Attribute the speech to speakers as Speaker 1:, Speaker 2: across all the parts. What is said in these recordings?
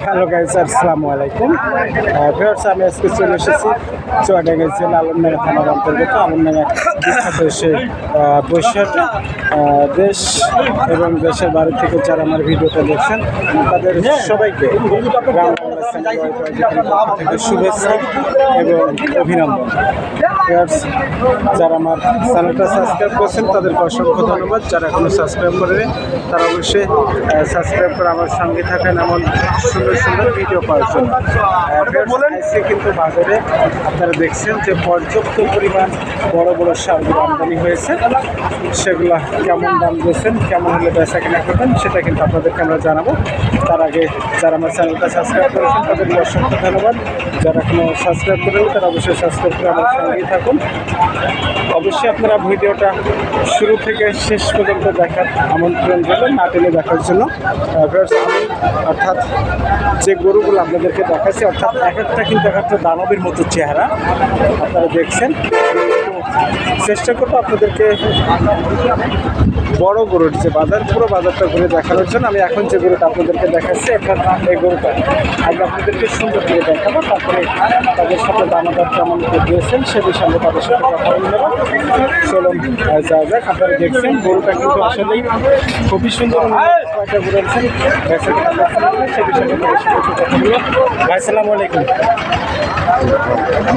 Speaker 1: Hello guys, আসসালামু আলাইকুম। Viewers আমি আজকে চলে এসেছি চুয়াডাঙ্গা জেলা আলমডাঙ্গা থানার অন্তর্গত আলমডাঙ্গা বৈশাখে দেশ এবং দেশের বাইরে থেকে যারা আমার ভিডিওটা দেখছেন, তাদের সবাইকে থেকে শুভেচ্ছা এবং অভিনন্দন। যারা আমার চ্যানেলটা সাবস্ক্রাইব করছেন, তাদেরকে অসংখ্য ধন্যবাদ। যারা এখনও সাবস্ক্রাইব করেনি, তারা অবশ্যই সাবস্ক্রাইব করে আমার সঙ্গে থাকেন, এমন সুন্দর সুন্দর ভিডিও পাওয়ার জন্য বলেন। কিন্তু বাজারে আপনারা দেখছেন যে পর্যাপ্ত পরিমাণ বড় বড় সারগুলো আমদানি হয়েছে। সেগুলো কেমন দাম দিয়েছেন কেমন হলে বেচা কিনা করবেন সেটা কিন্তু আপনাদেরকে আমরা জানাব। তার আগে যারা আমার চ্যানেলটা সাবস্ক্রাইব করেছেন তাদেরকে অসংখ্য ধন্যবাদ। যারা এখনও সাবস্ক্রাইব করেন তারা অবশ্যই সাবস্ক্রাইব করে আমার সঙ্গেই থাকুন। অবশ্যই আপনারা ভিডিওটা শুরু থেকে শেষ পর্যন্ত দেখার আমন্ত্রণ দেবেন না টেনে দেখার জন্য। অর্থাৎ যে গরুগুলো আপনাদেরকে দেখাচ্ছি, অর্থাৎ এক একটা কিন্তু এক একটা দানবের মতো চেহারা আপনারা দেখছেন। চেষ্টা করব আপনাদেরকে বড় গরুর যে বাজার, পুরো বাজারটা ঘুরে দেখানোর জন্য। আমি এখন যে গরুটা আপনাদেরকে দেখাচ্ছি, অর্থাৎ এই গরুটা আমি আপনাদেরকে সুন্দর করে দেখাবো। তারপরে তাদের সাথে দানাদার কেমন দিয়েছেন, সে বিষয়ে তাদের সাথে কথা বলে নেব। চলুন যাওয়া যাক। আপনারা দেখছেন, গরুটা কিন্তু আসলেই খুবই সুন্দর। কেনা করছেন আপনারা, সে বিষয়ে ভাই সালাম আলাইকুম।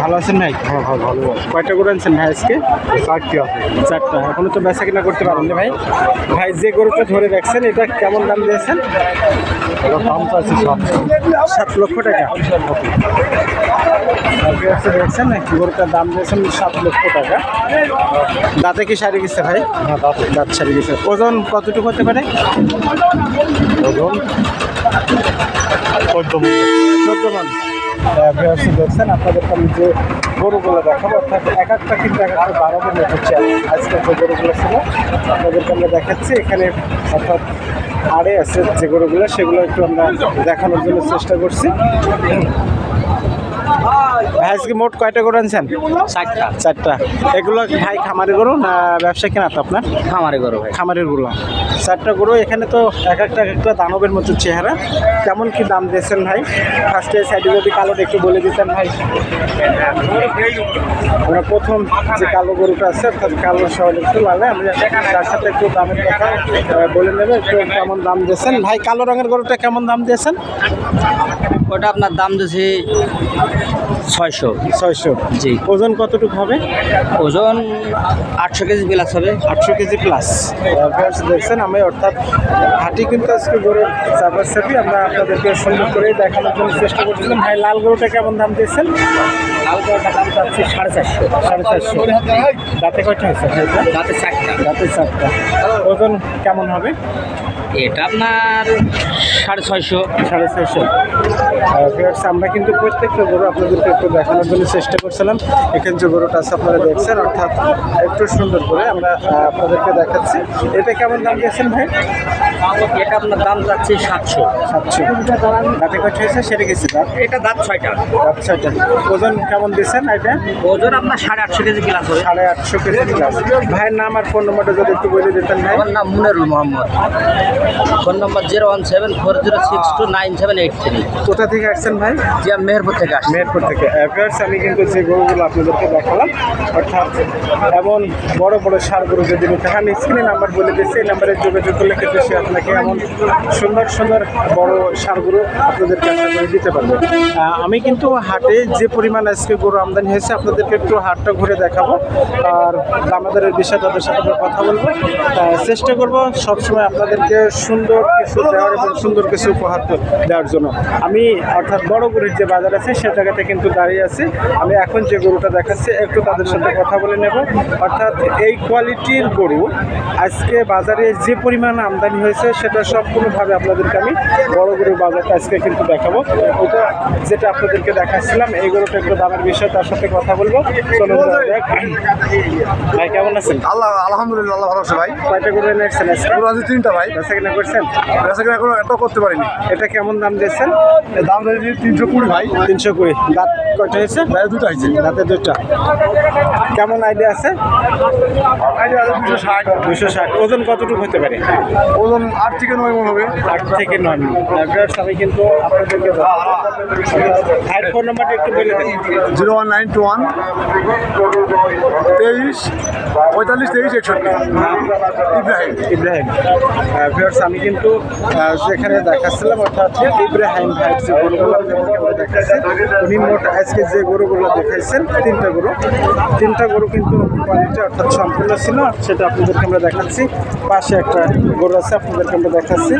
Speaker 1: ভালো আছেন ভাই? হ্যাঁ হ্যাঁ ভালো কয়টা গরু আনছেন ভাই আজকে? চারটি চারটা। এখনও তো বেচা কিনা করতে পারেন ভাই? ভাই যে গরুটা ধরে রাখছেন এটা কেমন দাম দিয়েছেন? দাম চাচ্ছি সাত। লক্ষ টাকা। দেখছেন গরুটার দাম দিয়েছেন সাত লক্ষ টাকা। দাঁতে কি সারি গেছে ভাই? দাঁত সারি গেছে। ওজন কতটুকু হতে পারে? ওজন চোদ্দ চোদ্দ মান। দেখছেন আপনাদেরকে আমি যে গরুগুলো দেখাবো অর্থাৎ এক একটা কিন্তু এক একটা বারো মতো হচ্ছে আজকে যে গরুগুলো ছিল আপনাদেরকে আমরা দেখাচ্ছি এখানে অর্থাৎ আড়ে আছে যে গরুগুলো সেগুলো একটু আমরা দেখানোর জন্য চেষ্টা করছি আজকে মোট কয়টা গরু আনছেন?
Speaker 2: চারটা।
Speaker 1: চারটা। এগুলো ভাই খামারি গরু না ব্যবসা কেনা তো আপনার?
Speaker 2: খামারে গরু ভাই।
Speaker 1: খামারের গরু। চারটা গরু এখানে তো এক একটা এক একটা দানবের মতো চেহারা। কেমন কি দাম দিয়েছেন ভাই? ফার্স্টে সাইডে যদি কালোটা একটু বলে দিতেন ভাই। আমরা প্রথম যে কালো গরুটা আছে অর্থাৎ কালো সহ একটু লালে আমরা তার সাথে একটু দামের কথা বলে নেবে একটু কেমন দাম দিয়েছেন। ভাই কালো রঙের গরুটা কেমন দাম দিয়েছেন?
Speaker 2: ওটা আপনার দাম দিয়েছি ছয়শো।
Speaker 1: ছয়শো।
Speaker 2: জি।
Speaker 1: ওজন কতটুকু হবে?
Speaker 2: ওজন আটশো কেজি প্লাস হবে।
Speaker 1: আটশো কেজি প্লাস। দেখছেন আমি অর্থাৎ হাঁটি কিন্তু আজকে গরুর চাপার সাথে আমরা আপনাদেরকে সুন্দর করে দেখানোর জন্য চেষ্টা করছিলাম। ভাই লাল গরুটা কেমন দাম দিয়েছেন?
Speaker 2: লাল গরুটার দাম চাচ্ছি সাড়ে চারশো।
Speaker 1: সাড়ে চারশো। দাঁতে কয়টা হয়েছে
Speaker 2: দাঁতে চারটা।
Speaker 1: দাঁতে চারটা। ওজন কেমন হবে?
Speaker 2: এটা আপনার সাড়ে ছয়শো।
Speaker 1: সাড়ে ছয়শো। আমরা কিন্তু প্রত্যেকটা গরু আপনাদেরকে একটু দেখানোর জন্য চেষ্টা করছিলাম। এখানে যে গরুটা আছে আপনারা দেখছেন অর্থাৎ একটু সুন্দর করে আমরা আপনাদেরকে দেখাচ্ছি। এটা কেমন দাম দিয়েছেন ভাই?
Speaker 2: এটা আপনার দাম যাচ্ছে সাতশো।
Speaker 1: সাতশো। দাঁতে কয়টা হয়েছে? সেটা গেছে দাঁত
Speaker 2: এটা দাঁত ছয়টা।
Speaker 1: দাঁত ছয়টা। ওজন কেমন দিয়েছেন এটা?
Speaker 2: ওজন আপনার সাড়ে আটশো কেজি প্লাস হবে।
Speaker 1: সাড়ে আটশো কেজি প্লাস ভাইয়ের নাম আর ফোন নম্বরটা যদি একটু বলে দিতেন ভাই।
Speaker 2: আমার নাম Munerul Mohammad. Phone number zero one seven four zero six two nine seven eight three
Speaker 1: কোথা থেকে আসছেন ভাই?
Speaker 2: জি আমি মেহেরপুর থেকে আসছি।
Speaker 1: মেহেরপুর থেকে। অ্যাভার্স আমি কিন্তু যে গরুগুলো আপনাদেরকে দেখালাম অর্থাৎ এমন বড় বড় সার গরু যদি নিতে আমি স্ক্রিনে নাম্বার বলে দিচ্ছি এই নাম্বারে যোগাযোগ করলে কিন্তু সে আপনাকে এমন সুন্দর সুন্দর বড় সার গরু আপনাদের করে দিতে পারবে। আমি কিন্তু হাটে যে পরিমাণ আজকে গরু আমদানি হয়েছে আপনাদেরকে একটু হাটটা ঘুরে দেখাবো। আর দামাদারের বিষয়ে তাদের সাথে কথা বলব। চেষ্টা করব সবসময় আপনাদেরকে সুন্দর কিছু দেওয়ার এবং সুন্দর কিছু উপহার দেওয়ার জন্য। আমি অর্থাৎ বড় গরুর যে বাজার আছে সে জায়গাতে কিন্তু দাঁড়িয়ে আছি। আমি এখন যে গরুটা দেখাচ্ছি একটু তাদের সাথে কথা বলে নেব। অর্থাৎ এই কোয়ালিটির গরু আজকে বাজারে যে পরিমাণ আমদানি হয়েছে সেটা সম্পূর্ণভাবে আপনাদেরকে আমি বড় গরুর বাজারটা আজকে কিন্তু দেখাবো। ওটা যেটা আপনাদেরকে দেখাচ্ছিলাম এই গরুটা একটু দামের বিষয়ে তার সাথে কথা বলব। যাক। ভাই কেমন আছেন?
Speaker 3: আল্লাহ আলহামদুলিল্লাহ আল্লাহ ভালো আছে ভাই।
Speaker 1: কয়টা গরু এনে আসছেন আজকে
Speaker 3: তিনটা ভাই।
Speaker 1: বেচা কিনা করছেন?
Speaker 3: বেচা কিনা এত করতে পারিনি।
Speaker 1: এটা কেমন দাম দিয়েছেন?
Speaker 3: দাম রয়েছে তিনশো কুড়ি ভাই।
Speaker 1: তিনশো কুড়ি। দাঁত কয়টা হয়েছে?
Speaker 3: প্রায় দুটো হয়েছে।
Speaker 1: দাঁতে দুটা। কেমন আইডিয়া আছে?
Speaker 3: দুশো ষাট।
Speaker 1: দুশো ষাট। ওজন কতটুকু হতে পারে?
Speaker 3: ওজন আট থেকে নয় মন হবে।
Speaker 1: আট থেকে নয় ভিউয়ার্স আমি কিন্তু আপনাদেরকে ভাইয়ের ফোন নাম্বারটা একটু বলে দেন।
Speaker 3: Zero one nine two one তেইশ পঁয়তাল্লিশ তেইশ একষট্টি। ইব্রাহিম।
Speaker 1: ইব্রাহিম। আমি কিন্তু যেখানে দেখাচ্ছিলাম অর্থাৎ ইব্রাহিম ভাইয়ের যে গরুগুলো আপনাদেরকে আমরা দেখাচ্ছি উনি মোট আজকে যে গরুগুলো দেখাইছেন তিনটা গরু। তিনটা গরু কিন্তু কোয়ালিটি অর্থাৎ সম্পূর্ণ ছিল সেটা আপনাদেরকে আমরা দেখাচ্ছি। পাশে একটা গরু আছে আপনাদেরকে আমরা দেখাচ্ছি।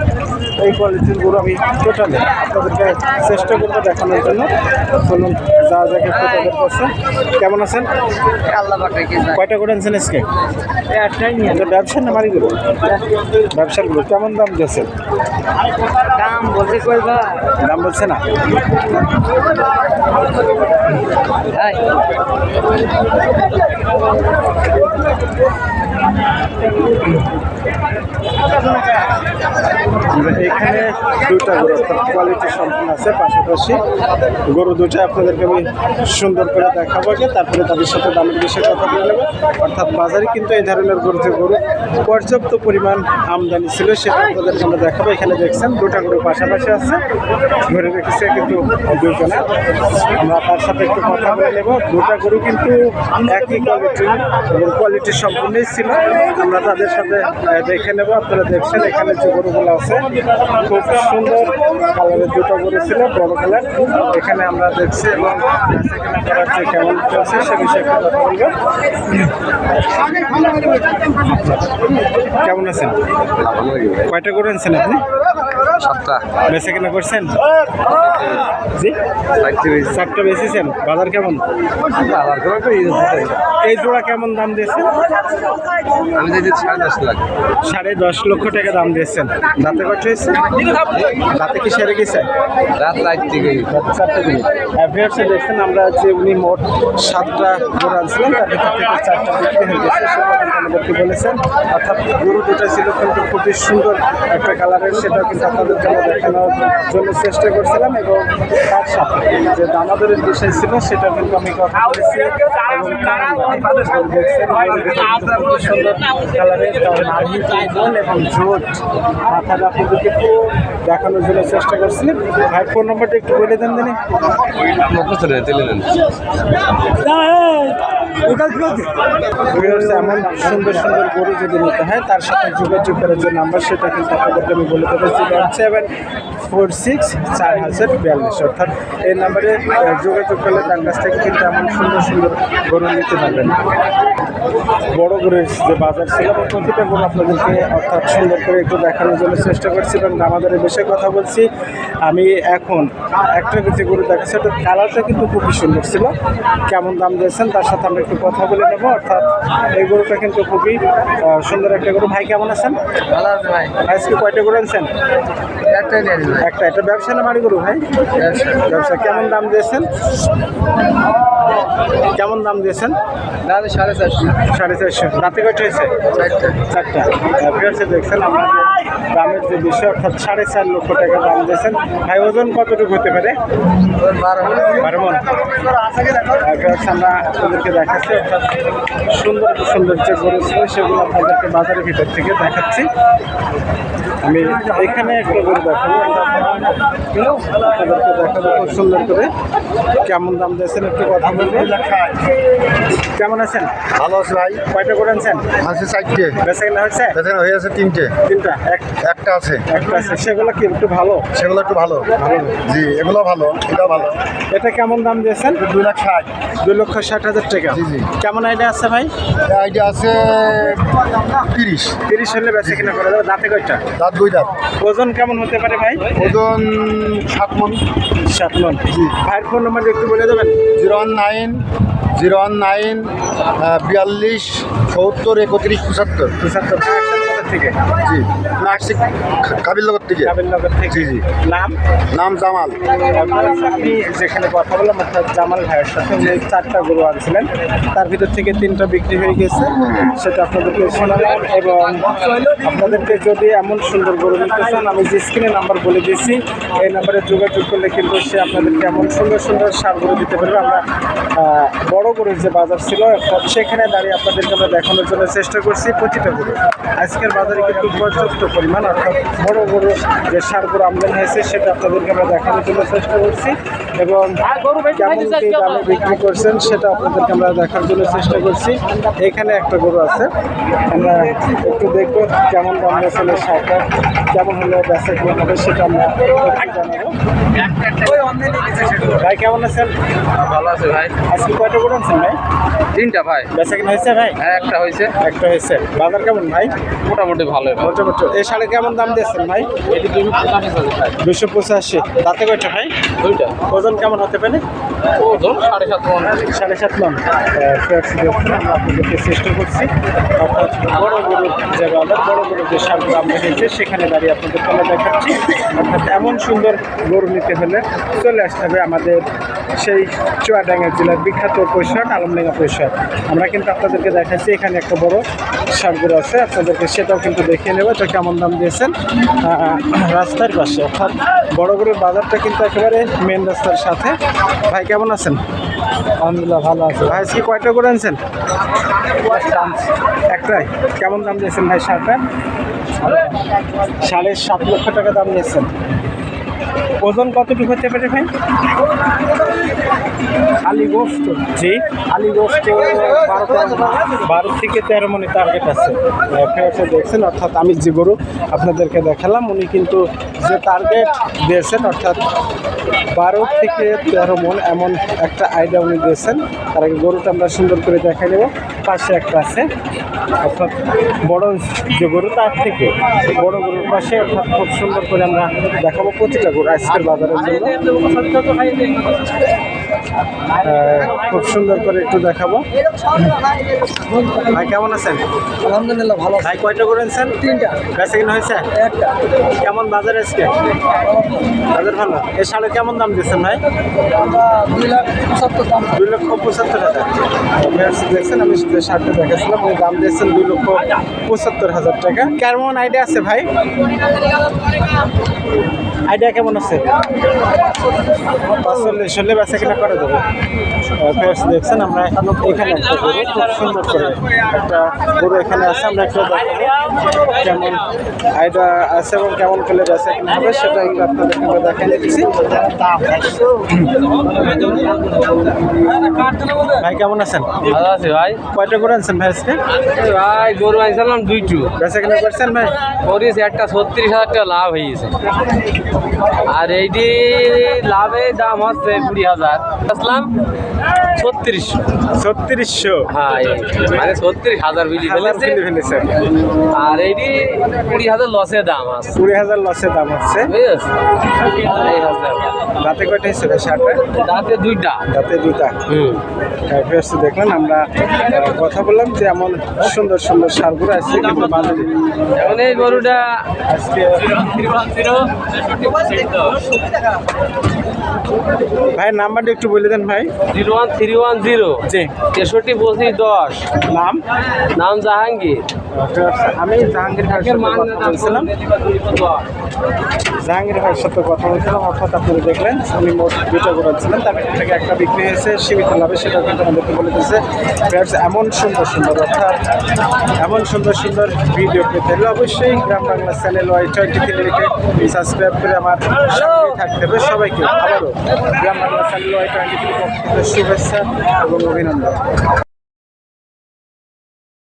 Speaker 1: এই কোয়ালিটির গরু আমি টোটালি আপনাদেরকে চেষ্টা করব দেখানোর জন্য। চলুন যা যাকে তাদের কাছে। কেমন আছেন? কয়টা করে আনছেন আজকে? ব্যবসা না মারি গরু ব্যবসার গরু। কেমন দাম দিয়েছেন?
Speaker 2: দাম বলতে কইবা
Speaker 1: দাম বলছে না। আমরা এখানে দুটা গরু, অর্থাৎ কোয়ালিটি সম্পূর্ণ আছে, পাশাপাশি গরু দুটো আপনাদেরকে আমি সুন্দর করে দেখাবো আগে, তারপরে তাদের সাথে দামের বিষয়ে কথা বলে নেব। অর্থাৎ বাজারে কিন্তু এই ধরনের গরু, যে গরু পর্যাপ্ত পরিমাণ আমদানি ছিল, সেটা আপনাদেরকে আমরা দেখাবো। এখানে দেখছেন দুটা গরু পাশাপাশি আছে। ধরে রেখেছে কিন্তু দুজনে আমরা তার সাথে একটু কথা বলে নেব। দুটা গরু কিন্তু একই কোয়ালিটির এবং কোয়ালিটি সম্পূর্ণই ছিল। আমরা তাদের সাথে দেখে নেব আপনারা দেখছেন এখানে যে গরুগুলো আছে খুব সুন্দর কালারের দুটো গরু ছিল বড় কালার। এখানে আমরা দেখছি এবং সেখানে করার যে কেমন চলছে সে বিষয়ে কথা বলব। কেমন আছেন? কয়টা গরু আনছেন আপনি?
Speaker 2: সাতটা।
Speaker 1: বেচা কেনা করছেন? জি? চারটা বেচেছেন। বাজার কেমন? এই জোড়া কেমন দাম দিয়েছেন?
Speaker 2: আমি যদি সাড়ে দশ লাখ।
Speaker 1: সাড়ে দশ লক্ষ টাকা দাম দিয়েছেন। দাঁতে কত হয়েছে? দাঁতে কি সেরে গেছে?
Speaker 2: রাত রাত থেকে
Speaker 1: চারটে দিন অ্যাভিয়ার্সে দেখছেন আমরা যে উনি মোট সাতটা গরু আনছিলেন তার ভিতর থেকে চারটা বিক্রি হয়ে গেছে। আমাদেরকে বলেছেন। অর্থাৎ গরু দুটো ছিল কিন্তু খুবই সুন্দর একটা কালারের সেটাও কিন্তু আপনাদের জন্য দেখানোর জন্য চেষ্টা করছিলাম এবং তার সাথে যে দামাদরের বিষয় ছিল সেটা কিন্তু আমি কথা বলেছি সুন্দর কালারের দেখানোর জন্য চেষ্টা ফোন একটু বলে এমন সুন্দর সুন্দর গরু যদি নিতে হয়, তার সাথে যোগাযোগ করার যে নাম্বার সেটা কিন্তু আপনাদেরকে আমি বলে দেবো। সেভেন ফোর সিক্স চার হাজার বিয়াল্লিশ অর্থাৎ এই নাম্বারে যোগাযোগ করলে তার কাছ থেকে কিন্তু এমন সুন্দর সুন্দর গরু নিতে পারবেন বড় গরুর যে বাজার ছিল প্রতিটা গরু আপনাদেরকে অর্থাৎ সুন্দর করে একটু দেখানোর জন্য চেষ্টা করছি এবং আমাদের বিষয়ে কথা বলছি আমি এখন একটা যে গরু দেখাচ্ছি ওটার কালারটা কিন্তু খুবই সুন্দর ছিল কেমন দাম দিয়েছেন তার সাথে আমরা একটু কথা বলে নেব অর্থাৎ এই গরুটা কিন্তু খুবই সুন্দর একটা গরু ভাই কেমন আছেন
Speaker 2: ভালো আছে ভাই
Speaker 1: আজকে কয়টা গরু আনছেন একটা এটা ব্যবসা না বাড়ি গরু ভাই? ব্যবসা। কেমন দাম দিয়েছেন? কেমন দাম দিয়েছেন?
Speaker 2: সাড়ে চারশো।
Speaker 1: সাড়ে চারশো। রাতে কয়টা হয়েছে?
Speaker 2: চারটা।
Speaker 1: চারটা। দেখছেন আপনাদের দামের যে বিষয় অর্থাৎ সাড়ে চার লক্ষ টাকা দাম দিয়েছেন। ভাই ওজন কতটুকু হতে পারে?
Speaker 2: বারো
Speaker 1: মন। আমরা আপনাদেরকে দেখাচ্ছি অর্থাৎ সুন্দর সুন্দর যে গরু ছিল সেগুলো আপনাদেরকে বাজারের ভিতর থেকে দেখাচ্ছি। আমি এখানে একটা গরু দেখাবো আপনাদেরকে দেখাবো খুব সুন্দর করে কেমন দাম দিয়েছেন একটু কথা বলব কেমন আছেন?
Speaker 3: ভালো আছে ভাই।
Speaker 1: কয়টা করে আনছেন?
Speaker 3: আছে চারটে।
Speaker 1: বেচা কেনা হয়েছে?
Speaker 3: বেচা হয়ে আছে তিনটে।
Speaker 1: তিনটা। এক
Speaker 3: একটা আছে।
Speaker 1: একটা আছে। সেগুলো কি একটু ভালো?
Speaker 3: সেগুলো একটু ভালো।
Speaker 1: ভালো।
Speaker 3: জি এগুলো ভালো এটা ভালো।
Speaker 1: এটা কেমন দাম দিয়েছেন?
Speaker 3: দুই লাখ ষাট।
Speaker 1: দুই লক্ষ ষাট হাজার টাকা।
Speaker 3: জি, জি।
Speaker 1: কেমন আইডিয়া আছে ভাই?
Speaker 3: আইডিয়া আছে তিরিশ।
Speaker 1: তিরিশ হলে বেচা কিনা করে দেবে দাঁতে কয়টা?
Speaker 3: দাঁত দুই দাঁত
Speaker 1: ওজন কেমন হতে পারে ভাই?
Speaker 3: ওজন সাত মন।
Speaker 1: সাত মন। জি। ভাইয়ের ফোন নাম্বার একটু বলে দেবেন?
Speaker 3: Zero one nine zero one nine বিয়াল্লিশ সত্তর একত্রিশ পঁচাত্তর।
Speaker 1: পঁচাত্তর। থেকে?
Speaker 3: জি। নাসিক কাবিলনগর থেকে?
Speaker 1: কাবিলনগর থেকে।
Speaker 3: জি, জি।
Speaker 1: নাম?
Speaker 3: নাম জামাল।
Speaker 1: আপনি যেখানে কথা বললাম অর্থাৎ জামাল ভাইয়ের সাথে উনি চারটা গরু আনছিলেন। তার ভিতর থেকে তিনটা বিক্রি হয়ে গেছে। সেটা আপনাদেরকে শোনালাম এবং আপনাদেরকে যদি এমন সুন্দর গরু নিতে চান আমি যে স্ক্রিনে নাম্বার বলে দিয়েছি এই নাম্বারে যোগাযোগ করলে কিন্তু সে আপনাদেরকে এমন সুন্দর সুন্দর সার দিতে পারবে। আমরা বড় গরুর যে বাজার ছিল সেখানে দাঁড়িয়ে আপনাদেরকে আমরা দেখানোর জন্য চেষ্টা করছি প্রতিটা গরু। আজকের বাজারে কিন্তু পর্যাপ্ত পরিমাণ, অর্থাৎ বড় বড় যে সারগুলো আমদানি হয়েছে, সেটা আপনাদেরকে আমরা দেখানোর জন্য চেষ্টা করছি। এবং দামে বিক্রি করছেন, সেটা আপনাদেরকে আমরা দেখার জন্য চেষ্টা করছি। এখানে একটা গরু আছে। আমরা একটু দেখব কেমন দাম আছে সারটা কেমন হলে বেচা কেমন হবে সেটা আমরা জানাব। ভাই কেমন আছেন?
Speaker 2: ভালো আছে ভাই।
Speaker 1: আজকে কয়টা গরু আনছেন ভাই?
Speaker 2: তিনটা ভাই।
Speaker 1: বেচা কিনা হয়েছে ভাই?
Speaker 2: হ্যাঁ একটা হয়েছে।
Speaker 1: একটা হয়েছে। বাজার কেমন ভাই?
Speaker 2: মোটামুটি ভালো
Speaker 1: মোটামুটি। এই শাড়ি কেমন দাম দিয়েছেন ভাই? দুশো পঁচাশি তাতে কয়টা ভাই?
Speaker 2: দুইটা।
Speaker 1: ওজন কেমন হতে পারে?
Speaker 2: ও ধরুন সাড়ে সাত মন।
Speaker 1: সাড়ে সাত মন। আপনাদেরকে চেষ্টা করছি। অর্থাৎ বড় গরুর যে বাজার বড় গরুর যে সার দাম রেখেছে সেখানে দাঁড়িয়ে আপনাদের আমরা দেখাচ্ছি। অর্থাৎ এমন সুন্দর গরু নিতে হলে চলে আসতে হবে আমাদের সেই চুয়াডাঙ্গা জেলার বিখ্যাত পৈশাক আলমডাঙ্গা পরিষদ আমরা কিন্তু আপনাদেরকে দেখাচ্ছি এখানে একটা বড় সার গরু আছে। আপনাদেরকে সেটাও কিন্তু দেখিয়ে নেব। তো কেমন দাম দিয়েছেন? রাস্তার পাশে। অর্থাৎ বড় গরুর বাজারটা কিন্তু একেবারে মেন রাস্তার সাথে। ভাই কেমন আছেন? আলহামদুলিল্লাহ ভালো আছে। ভাই আজকে কয়টা করে আনছেন? একটাই। কেমন দাম দিয়েছেন ভাই শার্টটা সাড়ে সাত লক্ষ টাকা দাম নিয়েছেন। ওজন কতটুকু হতে পারে ভাই? জি গোস্ত বারো থেকে তেরো মনে টার্গেট আছে। দেখছেন, অর্থাৎ আমি যে গরু আপনাদেরকে দেখালাম, উনি কিন্তু যে টার্গেট দিয়েছেন, অর্থাৎ বারো থেকে তেরো মন এমন একটা আইডিয়া উনি দিয়েছেন। তার আগে গরুটা আমরা সুন্দর করে দেখাই নেব পাশে একটা আছে, অর্থাৎ বড় যে গরু, তার থেকে বড় গরুর পাশে, অর্থাৎ খুব সুন্দর করে আমরা দেখাবো প্রতিটা গরু আজকের বাজারের জন্য। খুব সুন্দর করে একটু দেখাবো। ভাই কেমন আছেন?
Speaker 2: আলহামদুলিল্লাহ ভালো
Speaker 1: ভাই কয়টা করে আনছেন
Speaker 2: তিনটা।
Speaker 1: বেচা কিনা হয়েছে?
Speaker 2: একটা।
Speaker 1: কেমন বাজার আজকে? বাজার ভালো? এ শাড়ি কেমন দাম দিয়েছেন ভাই?
Speaker 2: দুই লাখ দাম
Speaker 1: দুই লক্ষ পঁচাত্তর হাজার। দেখছেন আমি যে শার্টটা দেখাচ্ছিলাম উনি দাম দিয়েছেন দুই লক্ষ পঁচাত্তর হাজার টাকা। কেমন আইডিয়া আছে ভাই? আইডিয়া কেমন আছে? পাঁচচল্লিশ হলে বেচা কিনা করা যাবে পেয়ার্স দেখছেন আমরা এখানে একটা গরু খুব সুন্দর করে একটা গরু এখানে আছে আমরা একটু কেমন আছে এবং কেমন করলে বেচা কিনা হবে সেটা একটু আপনাদেরকে আমরা দেখাই দিচ্ছি। ভাই কেমন আছেন?
Speaker 2: ভালো আছে ভাই।
Speaker 1: কয়টা করে আনছেন ভাই আজকে?
Speaker 2: ভাই গরু আনছিলাম দুইটু।
Speaker 1: বেচা কিনা করছেন ভাই?
Speaker 2: করিস একটা ছত্রিশ হাজার টাকা লাভ হয়ে গেছে। আর এইটি লাভে দাম হচ্ছে কুড়ি হাজার। আসলাম ছত্রিশশো।
Speaker 1: ছত্রিশশো।
Speaker 2: হ্যাঁ মানে ছত্রিশ হাজার বিলি ফেলেছে।
Speaker 1: ফেলেছে।
Speaker 2: আর কুড়ি হাজার লসে দাম আছে।
Speaker 1: কুড়ি হাজার দাম
Speaker 2: বুঝেছ এই
Speaker 1: কয়টা হিসেবে শার্টটা?
Speaker 2: রাতে দুইটা।
Speaker 1: রাতে দুটা
Speaker 2: হুম।
Speaker 1: দেখলেন আমরা কথা বললাম যে এমন সুন্দর সুন্দর সারগুলো আছে কিন্তু বাজারে
Speaker 2: এখন এই গরুটা
Speaker 1: ভাই নাম্বারটা একটু বলে দেন ভাই
Speaker 2: zero one three one zero
Speaker 1: জি।
Speaker 2: তেষট্টি পঁচিশ দশ।
Speaker 1: নাম?
Speaker 2: নাম জাহাঙ্গীর।
Speaker 1: আমি জাহাঙ্গীর ভাইয়ের সাথে কথা বলছিলাম। জাহাঙ্গীর ভাইয়ের সাথে কথা বলছিলাম অর্থাৎ আপনারা দেখলেন উনি মোট দুটো করেছিলেন তার থেকে একটা বিক্রি হয়েছে সীমিত লাভে সেটা কিন্তু আমাদেরকে বলে দিচ্ছে Friends, এমন সুন্দর সুন্দর অর্থাৎ এমন সুন্দর সুন্দর ভিডিও পেতে হলে অবশ্যই Gram Bangla channel Y twenty থ্রিকে subscribe করে আমার সাথে থাকতে হবে। সবাইকে আবারও Gram Bangla channel Y twenty three শুভেচ্ছা। এবং অভিনন্দন